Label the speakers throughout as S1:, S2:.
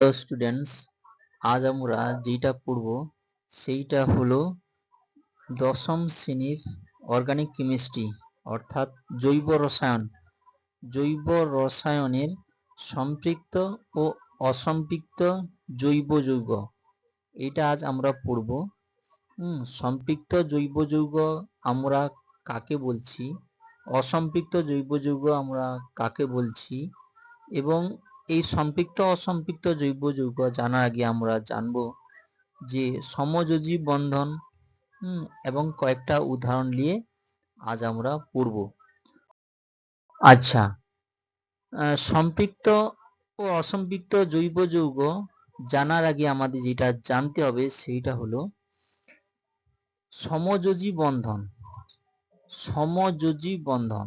S1: Students আজ আমরা যেটা পড়ব, সেইটা হলো দশম শ্রেণির অর্গানিক কেমিস্ট্রি অর্থাৎ জৈব রসায়ন। জৈব রসায়নের সম্পৃক্ত ও অসম্পৃক্ত জৈব যৌগ এটা আজ আমরা পড়ব। সম্পৃক্ত জৈব যৌগ আমরা কাকে বলছি? অসম্পৃক্ত জৈব যৌগ আমরা কাকে বলছি? এবং এই সম্পৃক্ত অসম্পৃক্ত জৈব যৌগ জানার আগে আমরা জানব যে সমযোজী বন্ধন এবং কয়েকটা উদাহরণ নিয়ে আজ আমরা পড়ব। আচ্ছা সম্পৃক্ত ও অসম্পৃক্ত জৈব যৌগ জানার আগে আমাদের যেটা জানতে হবে সেইটা হলো সমযোজী বন্ধন। সমযোজী বন্ধন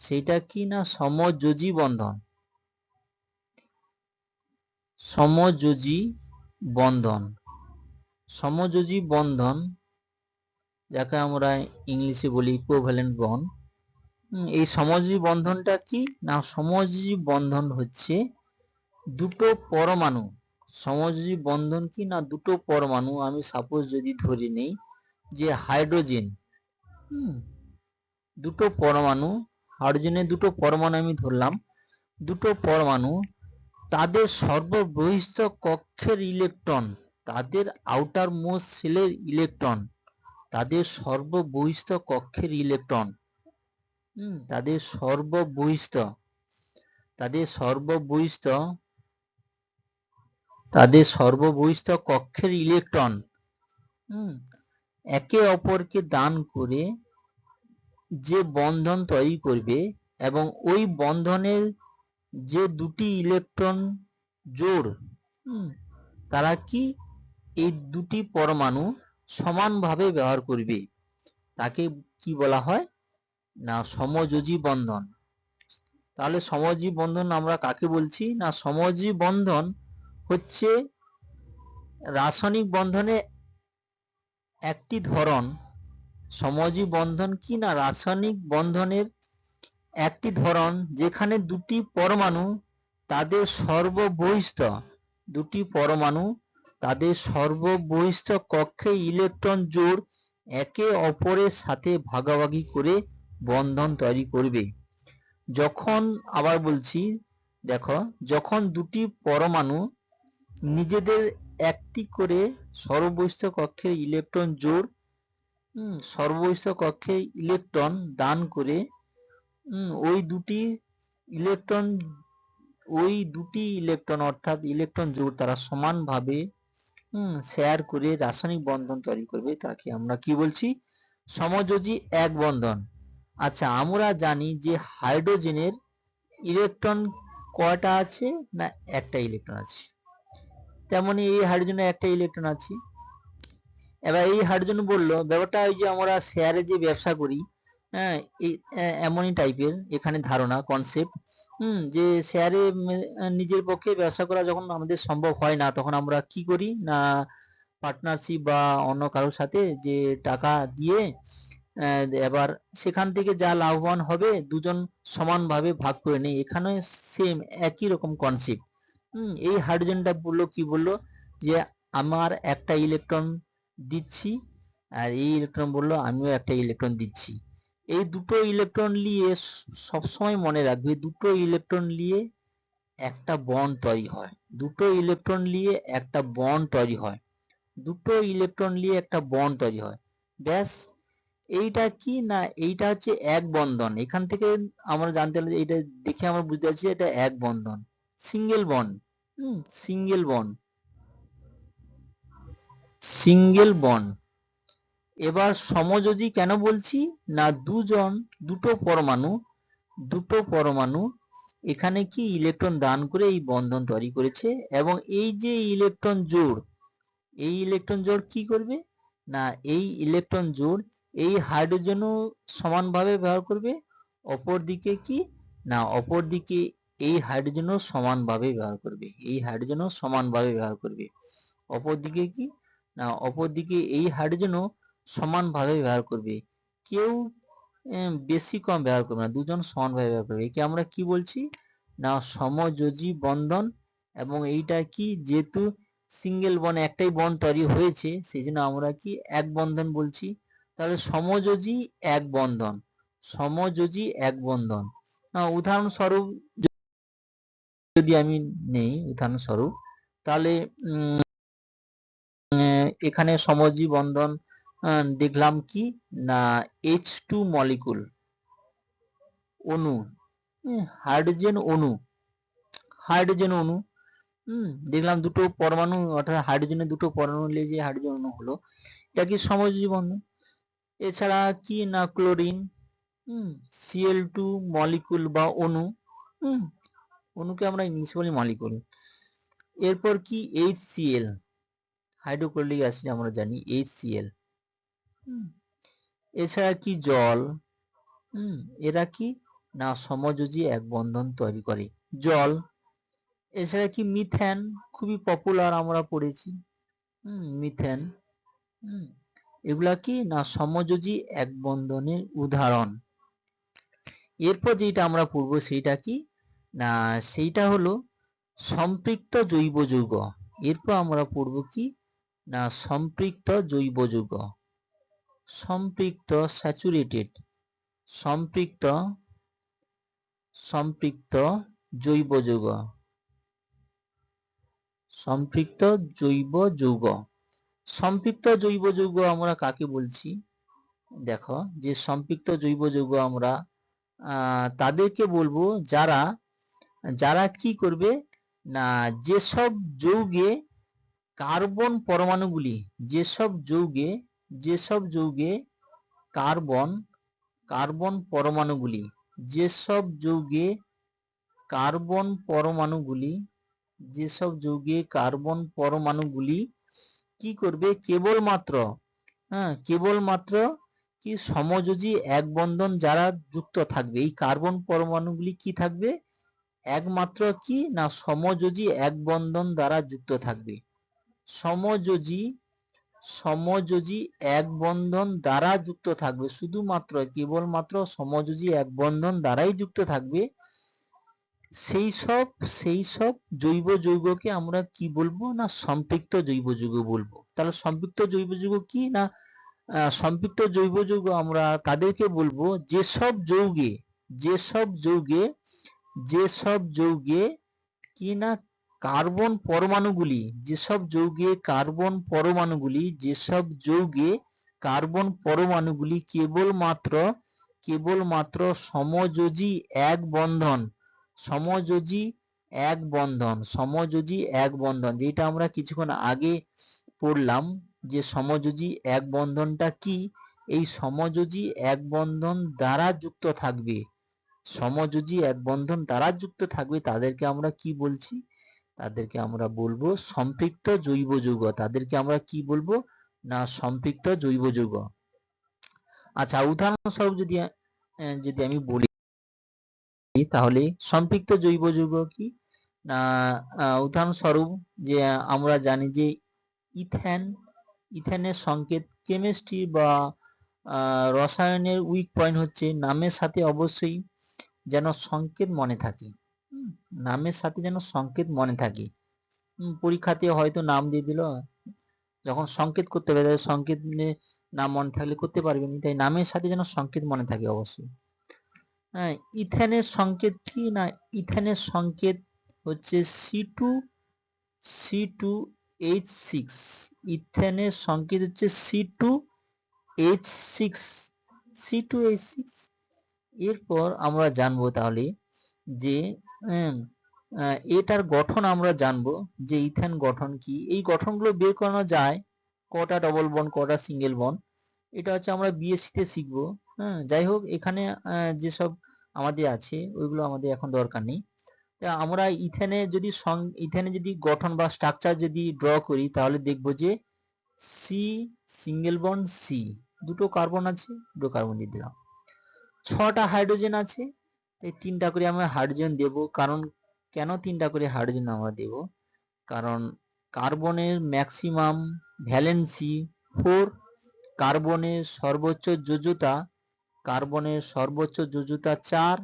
S1: সেটা কি না সমযোজী বন্ধন? সমযোজী বন্ধন। সমযোজী বন্ধন, যাকে আমরা ইংলিশে বলি কোভ্যালেন্ট বন্ড এই সমযোজী বন্ধনটা কি? না, সমযোজী বন্ধন হচ্ছে দুটো পরমাণু। সমযোজী বন্ধন কি? না, দুটো পরমাণু। আমি সাপোজ যদি ধরে নেই যে হাইড্রোজেন দুটো পরমাণু, হাইড্রোজেনের দুটো পরমাণু আমি ধরলাম, দুটো পরমাণু তাদের সর্ববহিস্থ কক্ষের ইলেকট্রন, তাদের আউটার মোস্ট সেলের ইলেকট্রন, তাদের সর্ববহিস্থ কক্ষের ইলেকট্রন। হুম, তাদের সর্ববহিস্থ তাদের সর্ববহিস্থ তাদের সর্ববহিস্থ কক্ষের ইলেকট্রন। হুম, একে অপরকে দান করে যে বন্ধন তৈরি করবে এবং ওই বন্ধনের যে দুটি ইলেকট্রন জোড় তারা কি? এই দুটি পরমাণু সমানভাবে ব্যবহার করবে। তাকে কি বলা হয়? না, সমযোজী বন্ধন। তাহলে সমযোজী বন্ধন আমরা কাকে বলছি? না, সমযোজী বন্ধন হচ্ছে রাসায়নিক বন্ধনে একটি ধরন। সমযোজী বন্ধন কি না? রাসায়নিক বন্ধনের একটি ধরন যেখানে দুটি পরমাণু তাদের সর্ববহিস্থ দুটি পরমাণু তাদের সর্ববহিস্থ কক্ষে ইলেকট্রন জোড় একে অপরের সাথে ভাগাভাগি করে বন্ধন তৈরি করবে। যখন, আবার বলছি, দেখো, যখন দুটি পরমাণু নিজেদের একটি করে সর্ববহিস্থ কক্ষে ইলেকট্রন জোড় সর্ববহিস্থ কক্ষে ইলেকট্রন দান করে ওই দুটি ইলেকট্রন ওই দুটি ইলেকট্রন অর্থাৎ ইলেকট্রন জোড় তারা সমানভাবে শেয়ার করে রাসায়নিক বন্ধন তৈরি করবে তাকে আমরা কি বলছি? সমযোজী এক বন্ধন। আচ্ছা আমরা জানি যে হাইড্রোজেনের ইলেকট্রন কয়টা আছে? না, একটা ইলেকট্রন আছে। তেমনি এই হাইড্রোজেনের একটা ইলেকট্রন আছে। এবার এই হাইড্রোজেন বলল, ব্যাপারটা ওই যে আমরা শেয়ারে যে ব্যবসা করি হ্যাঁ এমনই টাইপের এখানে ধারণা কনসেপ্ট হুম, যে শেয়ারে নিজের পক্ষে ব্যবসা করা যখন আমাদের সম্ভব হয় না, তখন আমরা কি করি? না পার্টনারশিপ বা অন্য কারোর সাথে যে টাকা দিয়ে এবার সেখান থেকে যা লাভবান হবে, দুজন সমানভাবে ভাগ করে নেই। এখানে সেম একই রকম কনসেপ্ট হুম, এই হাইড্রোজেনটা বলল, কি বলল? যে আমার একটা ইলেকট্রন দিচ্ছি, আর এই ইলেকট্রন বলল, আমিও একটা ইলেকট্রন দিচ্ছি। এই দুটো ইলেকট্রন নিয়ে সবসময় মনে রাখবে দুটো ইলেকট্রন নিয়ে একটা বন্ড তৈরি হয়। দুটো ইলেকট্রন নিয়ে একটা বন্ড তৈরি হয়। দুটো ইলেকট্রন নিয়ে একটা বন্ড তৈরি হয়। ব্যাস, এইটা কি না, এইটা হচ্ছে এক বন্ধন। এখান থেকে আমরা জানতে পারছি এটা দেখে আমরা বুঝতে পারছি এটা এক বন্ধন। Single bond hmm single bond single bond এবার সমযোজী কেন বলছি? না দুজন, দুটো পরমাণু দুটো পরমাণু এখানে কি ইলেকট্রন দান করে এই বন্ধন তৈরি করেছে? এবং এই যে ইলেকট্রন জোড়, এই ইলেকট্রন জোড় কি করবে? না, এই ইলেকট্রন জোড় এই হাইড্রোজেনও সমানভাবে ব্যবহার করবে। অপর দিকে কি? না অপর দিকে এই হাইড্রোজেনও সমানভাবে ব্যবহার করবে। এই হাইড্রোজেনও সমানভাবে ব্যবহার করবে। অপর দিকে কি? না অপর দিকে এই হাইড্রোজেনও সমানভাবে ব্যবহার করবে। কেউ বেশি কম ব্যবহার করবে না, দুজন সমানভাবে ব্যবহার করবে। একে আমরা কি বলছি? না, সমযোজী বন্ধন এবং এইটা কি? যেহেতু সিঙ্গেল বন একটাই বন তৈরি হয়েছে সেই জন্য আমরা কি এক বন্ধন বলছি? তাহলে সমযোজী এক বন্ধন, সমযোজী এক বন্ধন। উদাহরণস্বরূপ যদি আমি নেই, উদাহরণস্বরূপ, তাহলে এখানে সমযোজী বন্ধন দেখলাম কি? না এইচ টু মলিকুল অণু। হাইড্রোজেন অণু। হাইড্রোজেন অণু। হুম, দেখলাম দুটো পরমাণু, অর্থাৎ হাইড্রোজেনের দুটো পরমাণু নিয়ে যে হাইড্রোজেন অণু হলো, এটা কি সমযোজী বন্ধন এছাড়া কি না chlorine hmm CL two molecule বা অণু। হুম, অণুকে আমরা ইংলিশে বলি মলিকুল এরপর কি? এইচ সিএল হাইড্রোক্লোরিক অ্যাসিড আমরা জানি এইচ সিএল এছাড়া কি জল? হুম, এরা কি? না, সমযোজী এক বন্ধন তৈরি করে। জল। এছাড়া কি মিথেন? খুবই পপুলার আমরা পড়েছি। হুম, মিথেন। হুম, এগুলা কি? না, সমযোজী এক বন্ধনের উদাহরণ। এরপর যেটা আমরা পড়ব সেইটা কি? না, সেইটা হলো সম্পৃক্ত জৈব যৌগ এরপর আমরা পড়ব কি? না, সম্পৃক্ত জৈব যৌগ সম্পৃক্ত স্যাচুরেটেড সম্পৃক্ত সম্পৃক্ত জৈব যৌগ, সম্পৃক্ত জৈব যৌগ। সম্পৃক্ত জৈব যৌগ আমরা কাকে বলছি? দেখো, যে সম্পৃক্ত জৈব যৌগ আমরা তাদেরকে বলব যারা যারা কি করবে? না, যেসব যৌগে কার্বন পরমাণুগুলি, যেসব যৌগে যেসব যৌগে কার্বন কার্বন পরমাণুগুলি, যেসব যৌগে কার্বন পরমাণুগুলি, যেসব যৌগে কার্বন পরমাণুগুলি কি করবে? কেবলমাত্র হ্যাঁ কেবলমাত্র কি সমযোজী এক বন্ধন যারা যুক্ত থাকবে? এই কার্বন পরমাণুগুলি কি থাকবে? একমাত্র কি? না, সমযোজী এক বন্ধন দ্বারা যুক্ত থাকবে। সমযোজী সমযোজী এক বন্ধন দ্বারা যুক্ত থাকবে। শুধুমাত্র, কেবলমাত্র সমযোজী এক বন্ধন দ্বারাই যুক্ত থাকবে। সেই সব সেই সব জৈব যৌগকে আমরা কি বলব না সম্পৃক্ত জৈব যৌগ বলব? তাহলে সম্পৃক্ত জৈব যৌগ কি না সম্পৃক্ত জৈব যৌগ আমরা তাদেরকে বলব যেসব যৌগে যেসব যৌগে যেসব যৌগে কি না কার্বন পরমাণুগুলি, যেসব যৌগে কার্বন পরমাণুগুলি, যেসব যৌগে কার্বন পরমাণুগুলি কেবলমাত্র কেবলমাত্র সমযোজী এক বন্ধন, সমযোজী এক বন্ধন, সমযোজী এক বন্ধন, যেটা আমরা কিছুক্ষণ আগে পড়লাম যে সমযোজী এক বন্ধনটা কি? এই সমযোজী এক বন্ধন দ্বারা যুক্ত থাকবে। সমযোজী এক বন্ধন দ্বারা যুক্ত থাকবে, তাদেরকে আমরা কি বলছি? তাদেরকে আমরা বলব সম্পৃক্ত জৈব যৌগ। তাদেরকে আমরা কি বলব? না, সম্পৃক্ত জৈব যৌগ। আচ্ছা উদাহরণস্বরূপ যদি যদি আমি বলি, তাহলে সম্পৃক্ত জৈব যৌগ কি? না উদাহরণস্বরূপ যে আমরা জানি যে ইথেন, ইথেনের সংকেত কেমিস্ট্রি বা রসায়নের উইক পয়েন্ট হচ্ছে নামের সাথে অবশ্যই যেন সংকেত মনে থাকে। নামের সাথে যেন সংকেত মনে থাকে। পরীক্ষাতে হয়তো নাম দিয়ে দিল। যখন সংকেত করতে হবে তাহলে সংকেত নাম মনে থাকলে করতে পারবেনি তাই নামের সাথে যেন সংকেত মনে থাকে অবশ্যই। হ্যাঁ ইথেনের সংকেত কি? না, ইথেনের সংকেত হচ্ছে C two C two H six ইথেনের সংকেত হচ্ছে C two H six C two H six এরপর আমরা জানব তাহলে যে এটার গঠন আমরা জানব যে ইথেন গঠন কি। এই গঠনগুলো বের করানো যায় কটা ডবল বন কটা সিঙ্গেল বন এটা হচ্ছে আমরা বিএসসি তে শিখব হ্যাঁ যাই হোক, এখানে যেসব আমাদের আছে, ওইগুলো আমাদের এখন দরকার নেই। তা আমরা ইথেনে যদি ইথেনে যদি গঠন বা স্ট্রাকচার যদি ড্র করি, তাহলে দেখব যে সি সিঙ্গেল বন্ড সি দুটো কার্বন আছে, দুটো কার্বন দিয়ে দিলাম। ছটা হাইড্রোজেন আছে তাই তিনটা করে আমরা হাইড্রোজেন দেব। কারণ কেন তিনটা করে হাইড্রোজেন আমরা দেব? কারণ কার্বনের ম্যাক্সিমাম ভ্যালেন্সি ফোর কার্বনের সর্বোচ্চ যোজ্যতা কার্বনের সর্বোচ্চ যোজ্যতা চার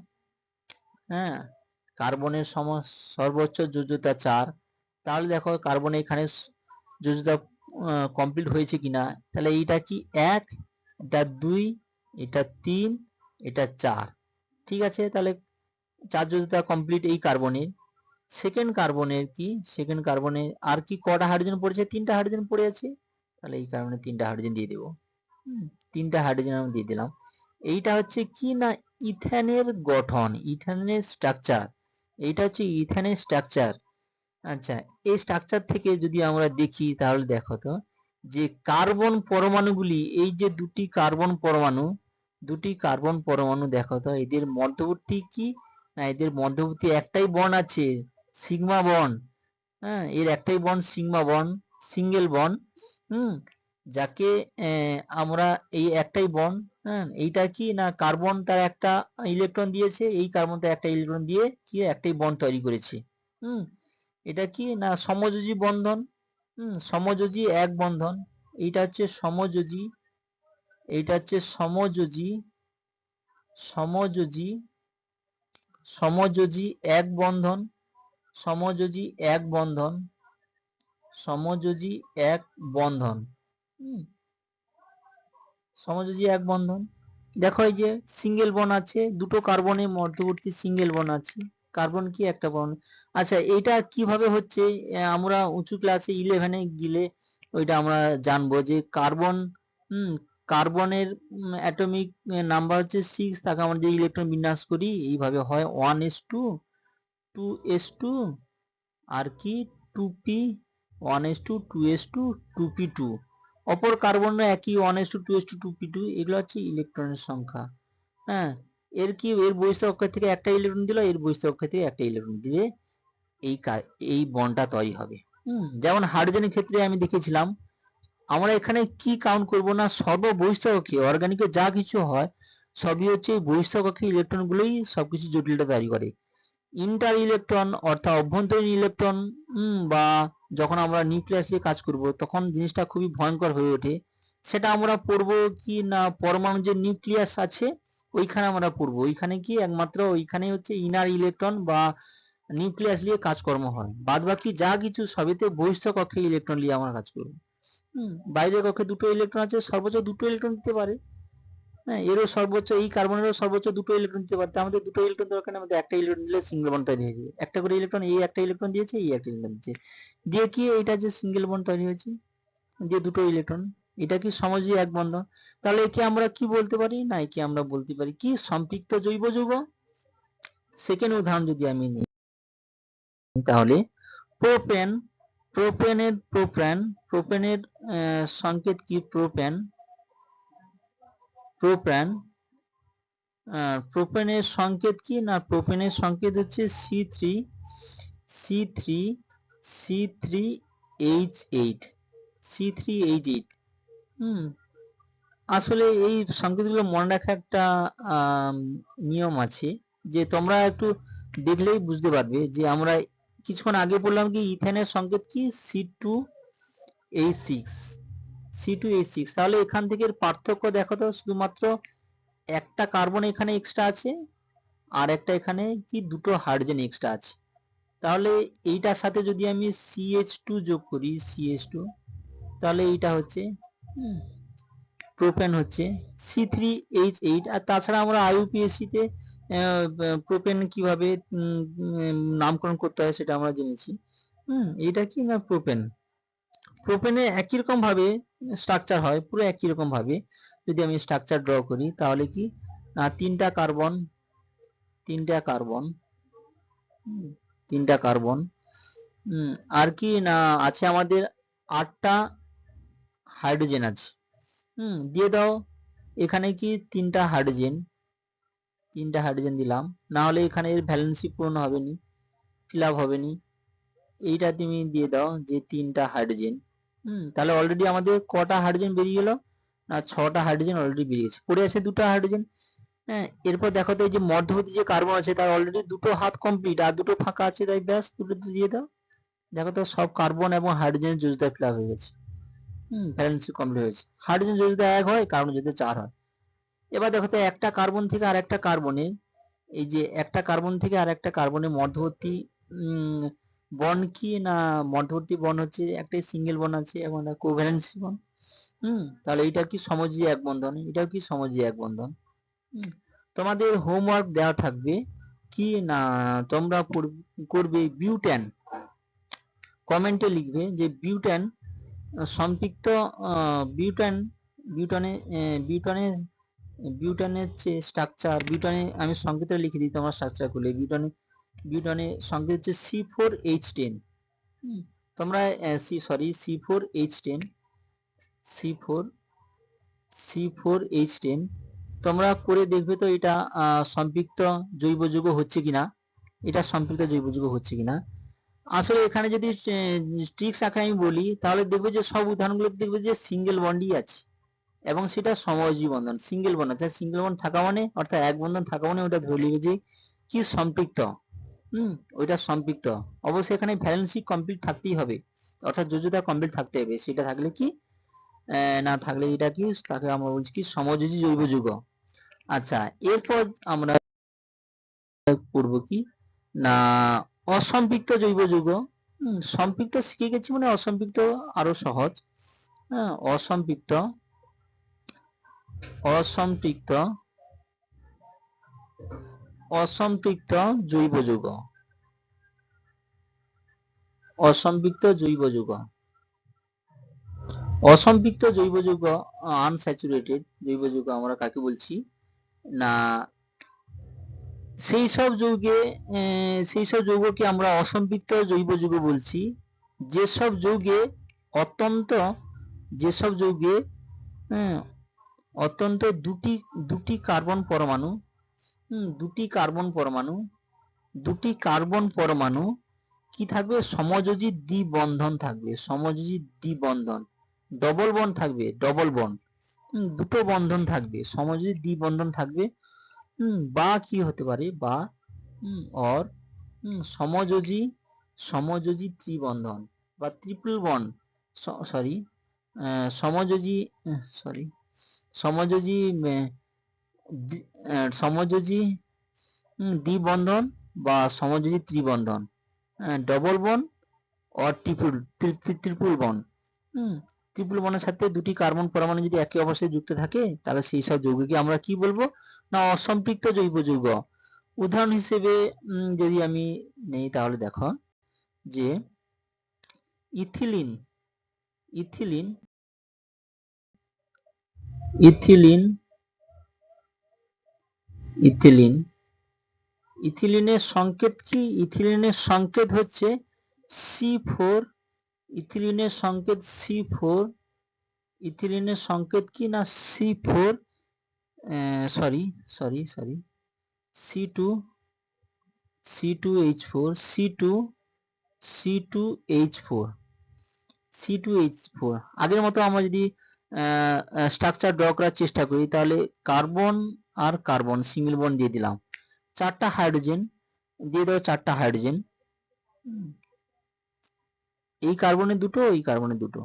S1: হ্যাঁ কার্বনের সম, সর্বোচ্চ যোজ্যতা চার। তাহলে দেখো কার্বনে এখানে যোজতা কমপ্লিট হয়েছে কিনা? তাহলে এইটা কি এক, এটা দুই, এটা তিন, এটা চার। ঠিক আছে? তাহলে চার যোজতা কমপ্লিট এই কার্বনের সেকেন্ড কার্বনের কি? সেকেন্ড কার্বনে আর কি কটা হাইড্রোজেন পড়েছে? তিনটা হাইড্রোজেন পড়ে আছে। তাহলে এই কারণে তিনটা হাইড্রোজেন দিয়ে দেবো। তিনটা হাইড্রোজেন আমি দিয়ে দিলাম। এইটা হচ্ছে কি না ইথেনের গঠন, ইথেনের স্ট্রাকচার এইটা হচ্ছে ইথেনের স্ট্রাকচার আচ্ছা এই স্ট্রাকচার থেকে যদি আমরা দেখি, তাহলে দেখো তো, যে কার্বন পরমাণুগুলি, এই যে দুটি কার্বন পরমাণু দুটি কার্বন পরমাণু, দেখো তো, এদের মধ্যবর্তী কি? না, এদের মধ্যবর্তী একটাই বন আছে সিগমা বন হ্যাঁ এর একটাই বন সিগমা বন সিঙ্গেল বন হুম? যাকে আমরা এই একটাই বন হ্যাঁ এইটা কি? না কার্বন তার একটা ইলেকট্রন দিয়েছে, এই কার্বন তার একটা ইলেকট্রন দিয়ে কি, একটাই বন তৈরি করেছে, হুম? এটা কি? না, সমযোজী বন্ধন, হুম, সমযোজী এক বন্ধন, এইটা হচ্ছে সমযোজী এইটা হচ্ছে সমযোজী সমযোজী সমযোজী এক বন্ধন, সমযোজী এক বন্ধন, সমযোজী এক বন্ধন সমযোজী এক বন্ধন। দেখো এই যে সিঙ্গেল বন আছে, দুটো কার্বনের মধ্যবর্তী সিঙ্গেল বন আছে। কার্বন কি একটা বন আচ্ছা এটা কীভাবে হচ্ছে? আমরা উঁচু ক্লাসে ইলেভেনে গেলে ওইটা আমরা জানব যে কার্বন কার্বনের অ্যাটমিক নাম্বার হচ্ছে সিক্স তাকে আমরা যে ইলেকট্রন বিন্যাস করি, এইভাবে হয় one S two two S two আর কি two P one S two two S two two P two অপর কার্বন একই one S two two S two two P two এগুলো হচ্ছে ইলেকট্রনের সংখ্যা। হ্যাঁ এর কি, এর বহিস্থ অক্ষর থেকে একটা ইলেকট্রন দিল, এর অক্ষর থেকে একটা ইলেকট্রন দিলে এই এই বন্ডটা তৈরি হবে। হুম, যেমন হাইড্রোজেনের ক্ষেত্রে আমি দেখেছিলাম আমরা এখানে কি কাউন্ট করব না? সর্ব বহিস্থ কক্ষে অর্গানিকে যা কিছু হয়, সবই হচ্ছে এই বহিস্থ কক্ষে ইলেকট্রন গুলোই সবকিছু জটিলতা তৈরি করে। ইন্টার ইলেকট্রন অর্থাৎ অভ্যন্তরীণ ইলেকট্রন বা যখন আমরা নিউক্লিয়াস নিয়ে কাজ করব, তখন জিনিসটা খুবই ভয়ঙ্কর হয়ে ওঠে। সেটা আমরা পড়ব কি না? পরমাণু যে নিউক্লিয়াস আছে, ওইখানে আমরা পড়ব। ওইখানে কি একমাত্র ওইখানে হচ্ছে ইনার ইলেকট্রন বা নিউক্লিয়াস নিয়ে কাজকর্ম হয়। বাদ বাকি যা কিছু সবেতে বহিস্থ কক্ষে ইলেকট্রন নিয়ে আমরা কাজ করব। বাইরের কক্ষে দুটো ইলেকট্রন আছে, সর্বোচ্চ দুটো ইলেকট্রন দিতে পারে। হ্যাঁ এরও সর্বোচ্চ, এই কার্বনেরও সর্বোচ্চ দুটো ইলেকট্রন দিতে পারে। মধ্যে দুটো ইলেকট্রন দরকার আমাদের একটা ইলেকট্রন দিলে সিঙ্গেল বন্ড তৈরি হয়ে যাবে। একটা করে ইলেকট্রন এই একটা ইলেকট্রন দিয়েছে, এই একটা ইলেকট্রন দিয়েছে। দিয়ে কি এটা যে সিঙ্গেল বন্ড তৈরি হয়েছে দিয়ে দুটো ইলেকট্রন এটা কি সমাজী এক বন্ধন তাহলে একে আমরা কি বলতে পারি? না, একে আমরা বলতে পারি কি? সম্পৃক্ত জৈব যৌগ? সেকেন্ড উদাহরণ যদি আমি নিই, তাহলে প্রোপেন প্রোপেনের প্রোপ্যান প্রোপেনের সংকেত কি? প্রোপ্যান প্রোপ্যান প্রোপেনের সংকেত কি? না প্রোপেনের সংকেত হচ্ছে C three C three C three H eight C three H eight হুম, আসলে এই সংকেতগুলো মনে রাখা একটা নিয়ম আছে যে তোমরা একটু দেখলেই বুঝতে পারবে যে আমরা কিছুক্ষণ আগে বললাম কি, ইথেনের সংকেত কি? C two H six C two H six তাহলে এখান থেকে পার্থক্য দেখো তো, শুধুমাত্র একটা কার্বন এখানে এক্সট্রা আছে, আর একটা এখানে কি, দুটো হাইড্রোজেন এক্সট্রা আছে। তাহলে এইটার সাথে যদি আমি সিএইচ টু যোগ করি সিএইচ টু তাহলে এইটা হচ্ছে প্রোপেন হচ্ছে সি থ্রি এইচ এইট আর তাছাড়া আমরা আইইউপিএসসি তে প্রোপেন কীভাবে নামকরণ করতে হয় সেটা আমরা জেনেছি। হুম, এটা কি না প্রোপেন প্রোপেনে একই রকম ভাবে স্ট্রাকচার হয়, পুরো একই রকম ভাবে। যদি আমি স্ট্রাকচার ড্র করি, তাহলে কি? না তিনটা কার্বন তিনটা কার্বন তিনটা কার্বন আর কি না আছে আমাদের আটটা হাইড্রোজেন আছে। হুম, দিয়ে দাও, এখানে কি তিনটা হাইড্রোজেন তিনটা হাইড্রোজেন দিলাম। না হলে এখানে ভ্যালেন্সি পূরণ হবে নি ফিল হবে নি এইটা তুমি দিয়ে দাও যে তিনটা হাইড্রোজেন হুম, তাহলে অলরেডি আমাদের কটা হাইড্রোজেন বেরিয়ে গেল? না, ছটা হাইড্রোজেন অলরেডি বেরিয়েছে। পড়ে আছে দুটো হাইড্রোজেন হ্যাঁ এরপর দেখো তো এই যে মধ্যবর্তী যে কার্বন আছে, তার অলরেডি দুটো হাত কমপ্লিট আর দুটো ফাঁকা আছে, তাই ব্যাস, দুটো দিয়ে দাও। দেখো তো সব কার্বন এবং যোজতা ফিল আপ হয়ে গেছে। হুম ভ্যালেন্সি কমপ্লিট হয়েছে। হাইড্রোজেন যোজতা এক হয় কার্বন যোজতা চার হয়। এবার দেখো তো একটা কার্বন থেকে আর একটা কার্বনে এই যে একটা কার্বন থেকে আর একটা কার্বনের মধ্যবর্তী উম, বন্ড কি? না মধ্যবর্তী বন্ড হচ্ছে একটা সিঙ্গেল বন্ড আছে এবং কোভ্যালেন্সি বন্ড হুম? তাহলে এটা কি সমযোজী এক বন্ধন? এটাও কি সমযোজী এক বন্ধন? তোমাদের হোমওয়ার্ক দেওয়া থাকবে কি? না তোমরা করবে বিউটেন কমেন্টে লিখবে যে বিউটেন সম্পৃক্ত আহ, বিউটেন বিউটনে আহ, বিউটনের যে স্ট্রাকচার বিউটনে আমি সংকেতে লিখে দিই তোমার স্ট্রাকচার করলে বিউটনে বিউটনে সংকেত হচ্ছে সি ফোর এইচ টেন তোমরা C sorry C four H ten C four C four H ten তোমরা করে দেখবে তো এটা সম্পৃক্ত জৈব যৌগ হচ্ছে কিনা? এটা সম্পৃক্ত জৈব যৌগ হচ্ছে কিনা? আসলে এখানে যদি ট্রিক্স আঁকে আমি বলি, তাহলে দেখবে যে সব উদাহরণগুলো দেখবে যে সিঙ্গেল বন্ডই আছে। এবং সেটা সমযোজী বন্ধন সিঙ্গেল বন্ধন সিঙ্গেল বন্ড থাকা মানে অর্থাৎ এক বন্ধন থাকা মানে ওটা ধরে নিবে যে কি সম্পৃক্ত? হুম, ওইটা সম্পৃক্ত। অবশ্যই এখানে ভ্যালেন্সি কমপ্লিট থাকতেই হবে। অর্থাৎ যোজ্যতা কমপ্লিট থাকতে হবে। সেটা থাকলে কি? না থাকলে এটা কি? তাকে আমরা বলছি কি? সমযোজী জৈব যৌগ। আচ্ছা এরপর আমরা পড়ব কি? না, অসম্পৃক্ত জৈব যৌগ। সম্পৃক্ত শিখে গেছি মানে অসম্পৃক্ত আরও সহজ। হ্যাঁ অসম্পৃক্ত অসম্পৃক্ত অসম্পৃক্ত জৈব যৌগ অসম্পৃক্ত জৈব যৌগ অসম্পৃক্ত জৈব যৌগ আনস্যাচুরেটেড জৈব যৌগ আমরা কাকে বলছি? না সেই সব যৌগে সেই সব যৌগকে আমরা অসম্পৃক্ত জৈব যৌগ বলছি। যেসব যৌগে অত্যন্ত যেসব যৌগে হ্যাঁ, অত্যন্ত দুটি দুটি কার্বন পরমাণু হুম, দুটি কার্বন পরমাণু দুটি কার্বন পরমাণু কি থাকবে? সমযোজী দ্বিবন্ধন থাকবে সমযোজী দ্বিবন্ধন ডবল বন্ড থাকবে ডবল বন্ড দুটো বন্ধন থাকবে সমযোজী দ্বিবন্ধন থাকবে হুম, বা কি হতে পারে? বা হুম, অর সমযোজী সমযোজী ত্রিবন্ধন বা ট্রিপল বন্ড সরি সমযোজী সরি সমযোজী সমযোজী দ্বিবন্ধন বা সমযোজী ত্রিবন্ধন। Double bond or triple triple bond hmm triple বনের সাথে দুটি কার্বন পরমাণু যদি একই অবস্থায় যুক্ত থাকে, তাহলে সেই সব যৌগকে আমরা কি বলব? না, অসম্পৃক্ত জৈব যৌগ। উদাহরণ হিসেবে যদি আমি নেই, তাহলে দেখো যে ইথিলিন ইথিলিন ইথিলিন ইথিলিন। ইথিলিনের সংকেত কি? ইথিলিনের সংকেত হচ্ছে সি ফোর। ইথিলিনের সংকেত সি ফোর। ইথিলিনের সংকেত কি না? C four. Sorry sorry sorry. C two C two H four, C two C two H four. C two H four. আগের মতো আমরা যদি স্ট্রাকচার ড্র করার চেষ্টা করি। তাহলে কার্বন আর কার্বন সিঙ্গেল বন্ড দিয়ে দিলাম। চারটা হাইড্রোজেন দিয়ে দেবো চারটা হাইড্রোজেন এই কার্বনে দুটো এই কার্বনে দুটো।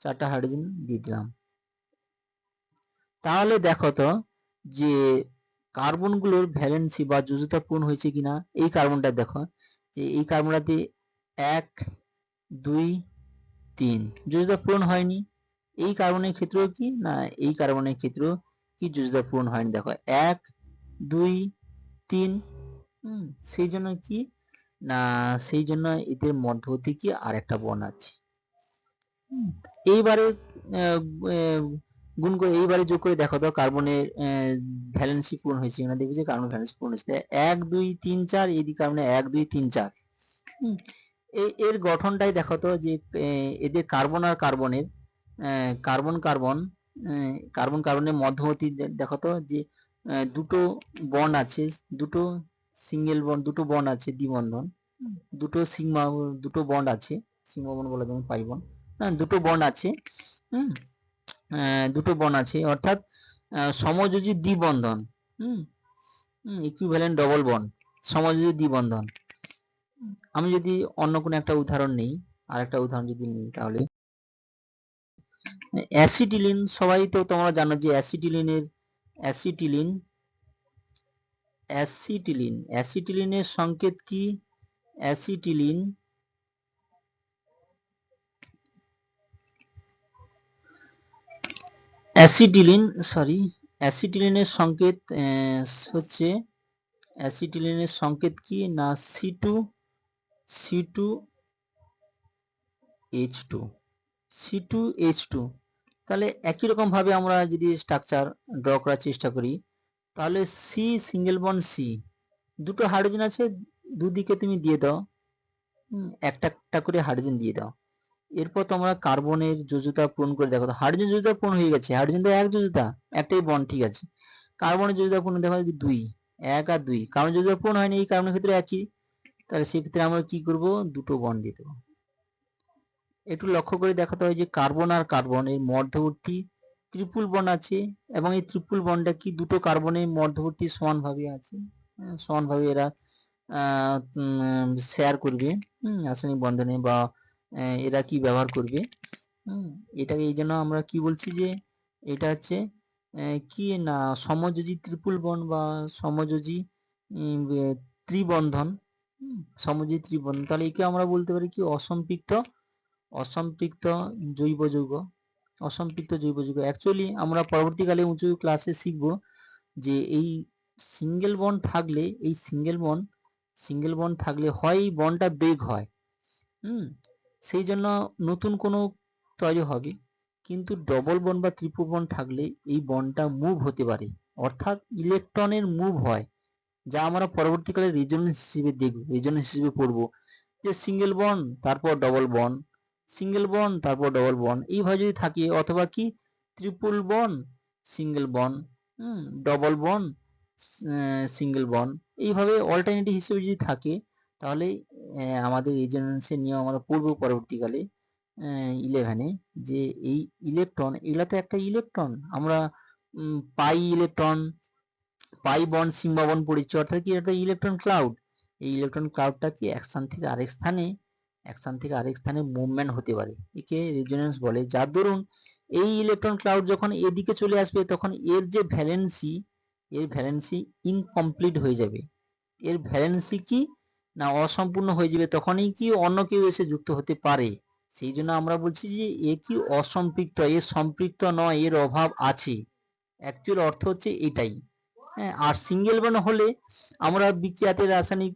S1: চারটা হাইড্রোজেন দিয়ে দিলাম। তাহলে দেখো তো যে কার্বনগুলোর ভ্যালেন্সি বা যোজ্যতা পূর্ণ হয়েছে কিনা, এই কার্বনটা দেখো। যে এই কার্বনটাতে এক, দুই, তিন। যোজ্যতা পূরণ হয়নি। এই কার্বনের ক্ষেত্রেও কি? না, এই কার্বনের ক্ষেত্রেও কি যোজ্যতা পূরণ হয়নি? দেখো, এক, দুই, তিন, হুম, সেই জন্য কি? না, সেই জন্য এদের মধ্যবর্তী কি? আর একটা বন আছে। এইবারে গুণ করে এইবারে যোগ করে দেখো তো কার্বনের ভ্যালেন্সি পূরণ হয়েছে কিনা? দেখবে যে কার্বন ভ্যালেন্সি পূরণ হয়েছে। এক, দুই, তিন, চার এদিকে কার্বনে এক, দুই, তিন, চার। এর গঠনটাই দেখো তো যে এদের কার্বন আর কার্বনের কার্বন কার্বন কার্বন কার্বনের মধ্যবর্তী দেখো তো যে দুটো বন্ড আছে, দুটো সিঙ্গেল বন্ড দুটো বন্ড আছে দ্বিবন্ধন, দুটো সিগমা দুটো বন্ড আছে সিগমা বন্ড বলে যেমন পাই বন্ড দুটো বন্ড আছে, হুম দুটো বন্ড আছে, অর্থাৎ সমযোজী দ্বিবন্ধন, হুম ইকুইভ্যালেন্ট ডবল বন্ড সমযোজী দ্বিবন্ধন। আমি যদি অন্য কোনো একটা উদাহরণ নেই আর একটা উদাহরণ যদি নিই তাহলে অ্যাসিটিলিন সবাই তো তোমরা জানো যে অ্যাসিটিলিনের অ্যাসিটিলিন অ্যাসিটিলিন অ্যাসিটিলিনের সংকেত কি? অ্যাসিটিলিন অ্যাসিটিলিন সরি অ্যাসিটিলিনের সংকেত হচ্ছে অ্যাসিটিলিনের সংকেত কি? না C two C two H two C two H two তাহলে একই রকম ভাবে আমরা যদি স্ট্রাকচার ড্র করার চেষ্টা করি, তাহলে সি সিঙ্গেল বন্ড সি দুটো হাইড্রোজেন আছে, দুদিকে তুমি দিয়ে দাও একটা একটা করে হাইড্রোজেন দিয়ে দাও। এরপর তোমরা কার্বনের যোজতা পূরণ করে দেখো হাইড্রোজেন যোজতা পূরণ হয়ে গেছে হাইড্রোজেন তো এক যোজতা একটাই বন্ড ঠিক আছে। কার্বনের যোজতা পূরণ দেখা, দুই, এক আর দুই কার্বন যোজতা পূরণ হয়নি, এই কার্বনের ক্ষেত্রে একই। তাহলে সেক্ষেত্রে আমরা কি করব, দুটো বন্ড দিয়ে দেবো। একটু লক্ষ্য করে দেখাতে হয় যে কার্বন আর কার্বন এর মধ্যবর্তী ত্রিপুল বন্ড আছে এবং এই ত্রিপুল বন্ডটা কি দুটো কার্বনের মধ্যবর্তী সমানভাবে আছে? হ্যাঁ, সমানভাবে এরা শেয়ার করবে রাসায়নিক বন্ধনে বা এরা কি ব্যবহার করবে? এটাকে এই জন্য আমরা কি বলছি যে এটা হচ্ছে কি না সমযোজী ত্রিপুল বন বা সমযোজী ত্রিবন্ধন সমযোজী ত্রিবন্ধন। তাহলে একে আমরা বলতে পারি কি অসম্পৃক্ত অসম্পৃক্ত জৈব যৌগ। অসম্পৃক্ত জৈব যৌগ। অ্যাকচুয়ালি আমরা পরবর্তীকালে উঁচু ক্লাসে শিখব যে এই সিঙ্গেল বন্ড থাকলে, এই সিঙ্গেল বন্ড সিঙ্গেল বন্ড থাকলে হয় এই বন্ডটা ব্রেক হয়। হুম? সেই জন্য নতুন কোনো তৈরি হবে। কিন্তু ডবল বন্ড বা ত্রিপুল বন্ড থাকলে এই বন্ডটা মুভ হতে পারে। অর্থাৎ ইলেকট্রনের মুভ হয়। যা আমরা পরবর্তীকালে রেজোনেন্স হিসেবে দেখব রেজোনেন্স হিসেবে পড়ব। যে সিঙ্গেল বন্ড তারপর ডবল বন্ড সিঙ্গেল বন্ড তারপর ডবল বন্ড এইভাবে যদি থাকে, অথবা কি? Triple bond single bond hmm double bond single bond এইভাবে অল্টারনেটিভ হিসেবে যদি থাকে, তাহলে আমাদের রেজোনেন্সের নিয়ম আমরা পড়ব পরবর্তীকালে ইলেভেনে যে এই ইলেকট্রন এগুলা তো একটা ইলেকট্রন আমরা পাই ইলেকট্রন পাই বন্ড সিম্বা বন্ড পড়েছি, অর্থাৎ কি? এটা ইলেকট্রন ক্লাউড এই ইলেকট্রন ক্লাউডটা কি এক স্থান থেকে আরেক স্থানে এক স্থান থেকে আরেক স্থানে মুভমেন্ট হতে পারে। একে রেজোনেন্স বলে। যার দরুন এই ইলেকট্রন ক্লাউড যখন এদিকে চলে আসবে, তখন এর যে ভ্যালেন্সি এর ভ্যালেন্সি ইনকমপ্লিট হয়ে যাবে। এর ভ্যালেন্সি কি? না, অসম্পূর্ণ হয়ে যাবে। তখনই কি অন্য কেউ এসে যুক্ত হতে পারে। সেই জন্য আমরা বলছি যে, এ কি অসম্পৃক্ত? এ সম্পৃক্ত নয়, এর অভাব আছে। অ্যাকচুয়াল অর্থ হচ্ছে এটাই। হ্যাঁ আর সিঙ্গেল বন্ড হলে আমরা বিক্রিয়াতে, রাসায়নিক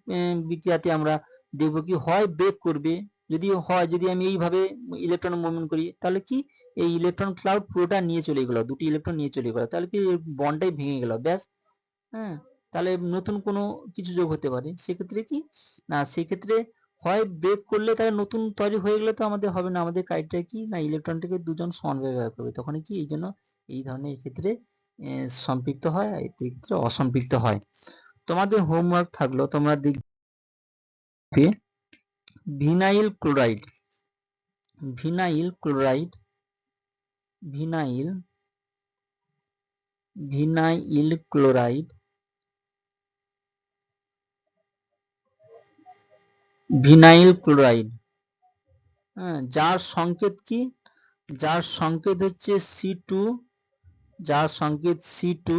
S1: বিক্রিয়াতে আমরা দেখব কি হয় ব্রেক করবে। যদি হয়, যদি আমি এইভাবে ইলেকট্রন মুভমেন্ট করি, তাহলে কি? এই ইলেকট্রন ক্লাউড পুরোটা নিয়ে চলে গেল, দুটি ইলেকট্রন নিয়ে চলে গেল। তাহলে কি বন্ডটাই ভেঙে গেল, ব্যাস। হ্যাঁ তাহলে নতুন কোনো কিছু যোগ হতে পারে। সেক্ষেত্রে কি? না, সেক্ষেত্রে হয় ব্রেক করলে তাহলে নতুন তৈরি হয়ে গেলে তো আমাদের হবে না। আমাদের ক্রাইটেরিয়া কি? না ইলেকট্রনটাকে দুজন সমানভাবে ব্যবহার করবে। তখন কি? এই জন্য এই ধরনের ক্ষেত্রে সম্পৃক্ত হয়, আর ক্ষেত্রে অসম্পৃক্ত হয়। তোমাদের হোমওয়ার্ক থাকল, তোমরা দেখবে vinyl chloride. Vinyl chloride, vinyl vinyl chloride vinyl chloride. হ্যাঁ যার সংকেত কি? যার সংকেত হচ্ছে সি টু যার সংকেত C two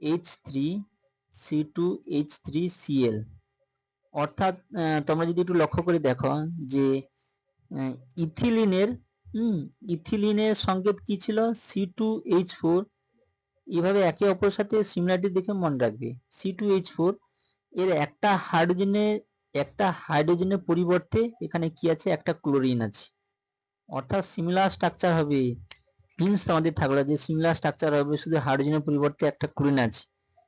S1: H three C two H three CL অর্থাৎ তোমরা যদি একটু লক্ষ্য করে দেখো যে ইথিলিনের, হুম, ইথিলিনের সংকেত কি ছিল? সি টু এইচ ফোর এভাবে একে অপরের সাথে সিমিলারিটি দেখে মনে রাখবে। সি টু এইচ ফোর এর একটা হাইড্রোজেনের একটা হাইড্রোজেনের পরিবর্তে এখানে কি আছে? একটা ক্লোরিন আছে। অর্থাৎ সিমিলার স্ট্রাকচার হবে। হিন্স আমাদের থাকল যে সিমিলার স্ট্রাকচার হবে, শুধু হাইড্রোজেনের পরিবর্তে একটা ক্লোরিন আছে।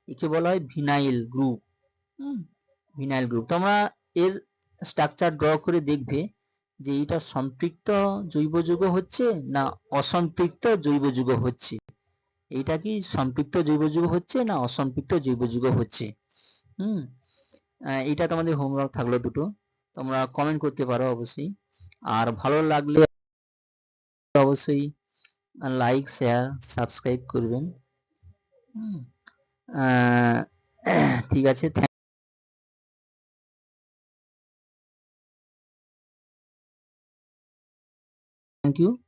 S1: একে বলা হয় vinyl group hmm vinyl group তোমরা এর স্ট্রাকচার ড্র করে দেখবে যে এটা সম্পৃক্ত জৈব যৌগ হচ্ছে না অসম্পৃক্ত জৈব যৌগ হচ্ছে। এটা কি সম্পৃক্ত জৈব যৌগ হচ্ছে না অসম্পৃক্ত জৈব যৌগ হচ্ছে? হুম? এটা তোমাদের হোমওয়ার্ক থাকল দুটো। তোমরা কমেন্ট করতে পারো অবশ্যই। আর ভালো লাগলে অবশ্যই লাইক শেয়ার সাবস্ক্রাইব করবেন। হুম? ঠিক আছে থ্যাংক Thank you.